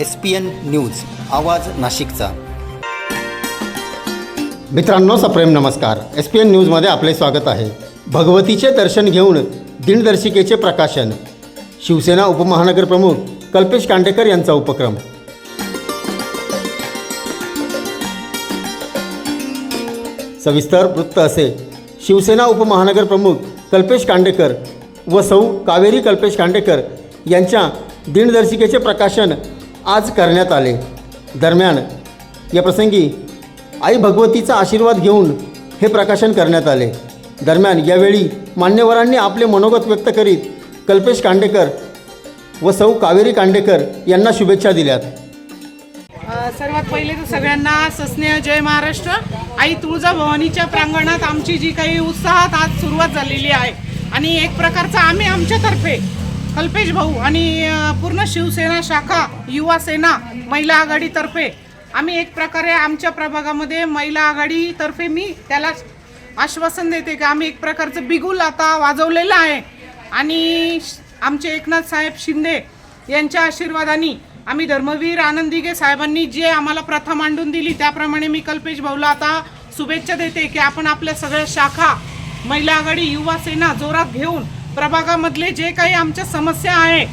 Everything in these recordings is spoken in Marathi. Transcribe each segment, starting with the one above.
एस पी एन न्यूज आवाज नाशिकचा. मित्रांनो सप्रेम नमस्कार. एस पी एन न्यूजमध्ये आपले स्वागत आहे. भगवतीचे दर्शन घेऊन दिनदर्शिकेचे प्रकाशन. शिवसेना उपमहानगर प्रमुख कल्पेश कांडेकर यांचा उपक्रम. सविस्तर वृत्त असे. शिवसेना उपमहानगर प्रमुख कल्पेश कांडेकर व सौ कावेरी कल्पेश कांडेकर यांच्या दिनदर्शिकेचे प्रकाशन आज करण्यात आले. दरम्यान या प्रसंगी आई भगवतीचा आशीर्वाद घेऊन हे प्रकाशन करण्यात आले. दरम्यान यावेळी मान्यवरांनी आपले मनोगत व्यक्त करीत कल्पेश कांडेकर व सौ कावेरी कांडेकर यांना शुभेच्छा दिल्यात. सर्वात पहिले तर सगळ्यांना सस्नेह जय महाराष्ट्र. आई तुळजाभवानीच्या प्रांगणात आमची जी काही उत्साहात आज सुरुवात झालेली आहे. आणि एक प्रकारचा आम्ही आमच्यातर्फे कल्पेश भाऊ आणि पूर्ण शिवसेना शाखा युवा सेना महिला आघाडीतर्फे आम्ही एक प्रकारे आमच्या प्रभागामध्ये महिला आघाडीतर्फे मी त्याला आश्वासन देते की आम्ही एक प्रकारचं बिगुल आता वाजवलेलं आहे. आणि श- आमचे एकनाथ साहेब शिंदे यांच्या आशीर्वादाने आम्ही धर्मवीर आनंदिगे साहेबांनी जे आम्हाला प्रथा मांडून दिली त्याप्रमाणे मी कल्पेश भाऊला आता शुभेच्छा देते की आपण आपल्या सगळ्या शाखा महिला आघाडी युवा सेना जोरात घेऊन प्रभागामधले जे काही आमच्या समस्या आहे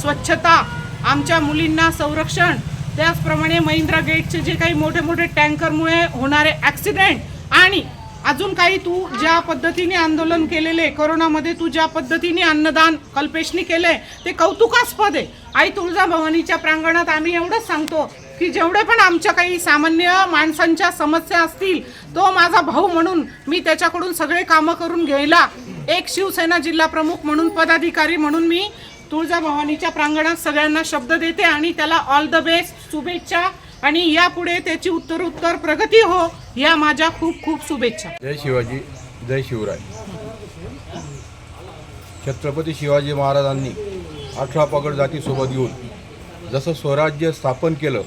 स्वच्छता आमच्या मुलींना संरक्षण त्याचप्रमाणे महिंद्रा गेटचे जे काही मोठे मोठे टँकरमुळे होणारे ॲक्सिडेंट आणि अजून काही तू ज्या पद्धतीने आंदोलन केलेले कोरोनामध्ये तू ज्या पद्धतीने अन्नदान कल्पेशनी केले ते कौतुकास्पद आहे. आई तुळजाभवानीच्या प्रांगणात आम्ही एवढंच सांगतो की जेवढे पण आमच्या काही सामान्य माणसांच्या समस्या असतील तो माझा भाऊ म्हणून मी त्याच्याकडून सगळे कामं करून घ्यायला एक शिवसेना जिल्हा प्रमुख म्हणून पदाधिकारी म्हणून मी तुळजाभवानीच्या प्रांगणात सगळ्यांना शब्द देते आणि त्याला ऑल द बेस्ट शुभेच्छा. आणि यापुढे त्याची उत्तरोत्तर प्रगती हो या माझ्या खूप खूप शुभेच्छा. जय शिवाजी जय शिवराय. छत्रपती शिवाजी महाराजांनी अठरा पगड जातीसोबत येऊन जसं स्वराज्य स्थापन केलं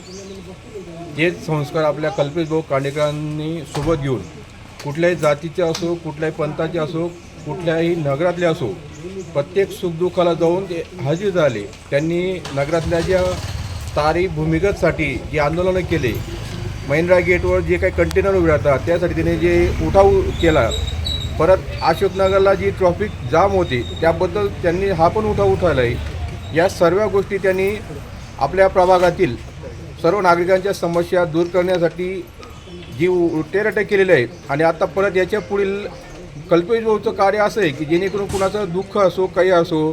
तेच संस्कार आपल्या कल्पेशभाऊ कांडेकरांनी सोबत घेऊन कुठल्याही जातीचे असो कुठल्याही पंथाचे असो कुठल्याही नगरातले असो प्रत्येक सुखदुःखाला जाऊन ते हजर झाले. त्यांनी नगरातल्या ज्या तारी भूमिगतसाठी जे आंदोलनं केले महिंद्रा गेटवर जे काही कंटेनर उभे राहतात त्यासाठी त्याने जे उठाव केला. परत अशोकनगरला जी ट्रॉफिक जाम होती त्याबद्दल त्यांनी हा पण उठाव उठवला आहे या सर्व गोष्टी त्यांनी आपल्या प्रभागातील सर्व नागरिकांच्या समस्या दूर करण्यासाठी जी उटेरटे केलेले आहे आणि आता परत याच्या पुढील कल्पेश भाऊचं कार्य असं आहे की जेणेकरून कुणाचं दुःख असो काही असो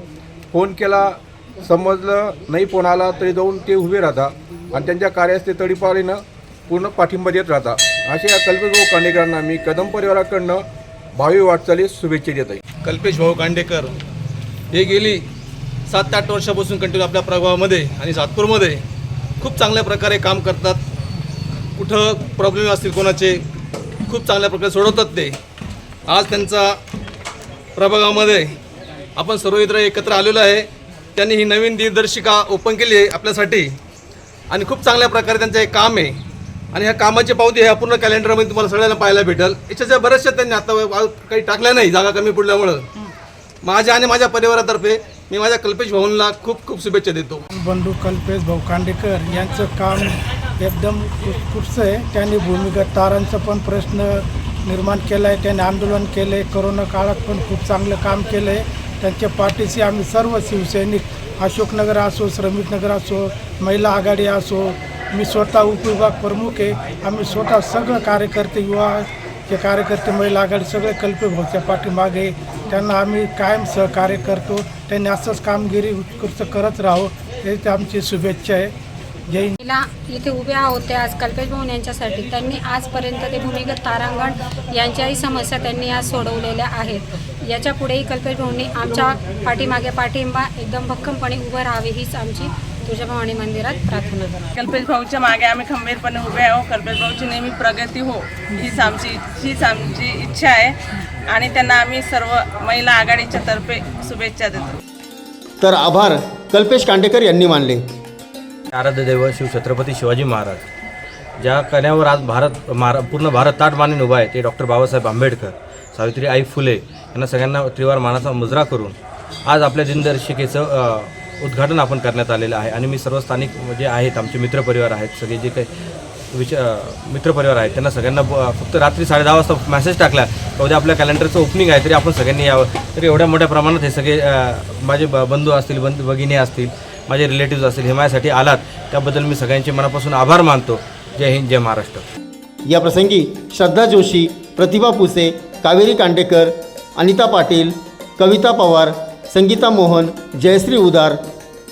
फोन केला समजलं नाही फोन आला तरी जाऊन ते उभे राहतात आणि त्यांच्या कार्यास ते तडीपारीनं पूर्ण पाठिंबा देत राहतात अशा या कल्पेश भाऊ कांडेकरांना मी कदम परिवाराकडनं भावी वाटचालीस शुभेच्छा देत आहे. कल्पेश भाऊ कांडेकर हे गेली सात आठ वर्षापासून कंटिन्यू आपल्या प्रभावामध्ये आणि सातपूरमध्ये. खूप चांगल्या प्रकारे काम करतात. कुठं प्रॉब्लेम असतील कोणाचे खूप चांगल्या प्रकारे सोडवतात ते. आज त्यांचा प्रभागामध्ये आपण सर्व इतर एकत्र आलेलो आहे. त्यांनी ही नवीन दिग्दर्शिका ओपन केली आहे आपल्यासाठी. आणि खूप चांगल्या प्रकारे त्यांचं हे काम आहे. आणि ह्या कामाची पावती ह्या पूर्ण कॅलेंडरमध्ये तुम्हाला सगळ्यांना पाहायला भेटेल. याच्याच्या बऱ्याचशा त्यांनी आता काही टाकल्या नाही जागा कमी पडल्यामुळं. माझ्या आणि माझ्या परिवारातर्फे मी माझ्या कल्पेश भाऊंना खूप खूप शुभेच्छा देतो. बंडू कल्पेश भाऊ कांडेकर यांचं काम एकदम उत्कृष्ट आहे. त्यांनी भूमिगत तारांचा पण प्रश्न निर्माण केलं आहे त्यांनी आंदोलन केलं आहे करोना काळात पण खूप चांगलं काम केलं आहे. त्यांच्या पाठीशी आम्ही सर्व शिवसैनिक अशोकनगर असो श्रमिकनगर असो महिला आघाडी असो मी स्वतः उपविभाग प्रमुख आहे. आम्ही स्वतः सगळं कार्यकर्ते युवा जे कार्यकर्ते महिला आघाडी सगळे कल्पे भाऊच्या पाठीमागे त्यांना आम्ही कायम सहकार्य करतो. त्यांनी असंच कामगिरी उत्कृष्ट करत राहो हेच आमची शुभेच्छा आहे. जय. महिला इथे उभ्या होत्या आज कल्पेश भाऊन यांच्यासाठी. त्यांनी आजपर्यंत ते भूमिगत तारांगण यांच्याही समस्या त्यांनी आज सोडवलेल्या आहेत. याच्या पुढेही कल्पेश भाऊंनी आमच्या पाठीमागे पाठिंबा एकदम भक्कमपणे उभं राहावे हीच आमची तुझ्या भवानी मंदिरात प्रार्थना. करतो कल्पेश भाऊच्या मागे आम्ही खंबीरपणे उभे आहो कल्पेश भाऊची नेहमी प्रगती हो हीच आमची हीच आमची इच्छा आहे. आणि त्यांना आम्ही सर्व महिला आघाडीच्या तर्फे शुभेच्छा देतो. तर आभार कल्पेश कांडेकर यांनी मानले. आराध्य दैवत शिव छत्रपती शिवाजी महाराज ज्या कण्यावर आज भारत मारा पूर्ण भारत ताट मानून उभा आहे ते डॉक्टर बाबासाहेब आंबेडकर सावित्री आई फुले यांना सगळ्यांना त्रिवार मानाचा मुजरा करून आज आपल्या दिनदर्शिकेचं उद्घाटन आपण करण्यात आलेलं आहे. आणि मी सर्व स्थानिक जे आहेत आमचे मित्रपरिवार आहेत सगळे जे काही विच मित्रपरिवार आहेत त्यांना सगळ्यांना ब- फक्त रात्री साडे दहा वाजता मेसेज टाकला का उद्या आपल्या कॅलेंडरचं ओपनिंग आहे तरी आपण सगळ्यांनी यावं. तरी एवढ्या मोठ्या प्रमाणात हे सगळे माझे ब बंधू असतील बंधू भगिनी असतील माझे रिलेटिव्ज असतील हे माझ्यासाठी आलात त्याबद्दल मी सगळ्यांचे मनापासून आभार मानतो. जय हिंद जय महाराष्ट्र. या प्रसंगी श्रद्धा जोशी प्रतिभा पुसे कावेरी कांडेकर अनिता पाटील कविता पवार संगीता मोहन जयश्री उदार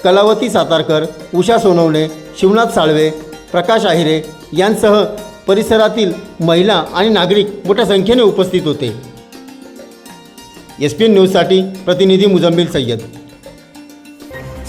कलावती सातारकर उषा सोनवणे शिवनाथ साळवे प्रकाश आहिरे यांसह परिसरातील महिला आणि नागरिक मोठ्या संख्येने उपस्थित होते. एस पी एन न्यूजसाठी प्रतिनिधी मुजम्मिल सय्यद.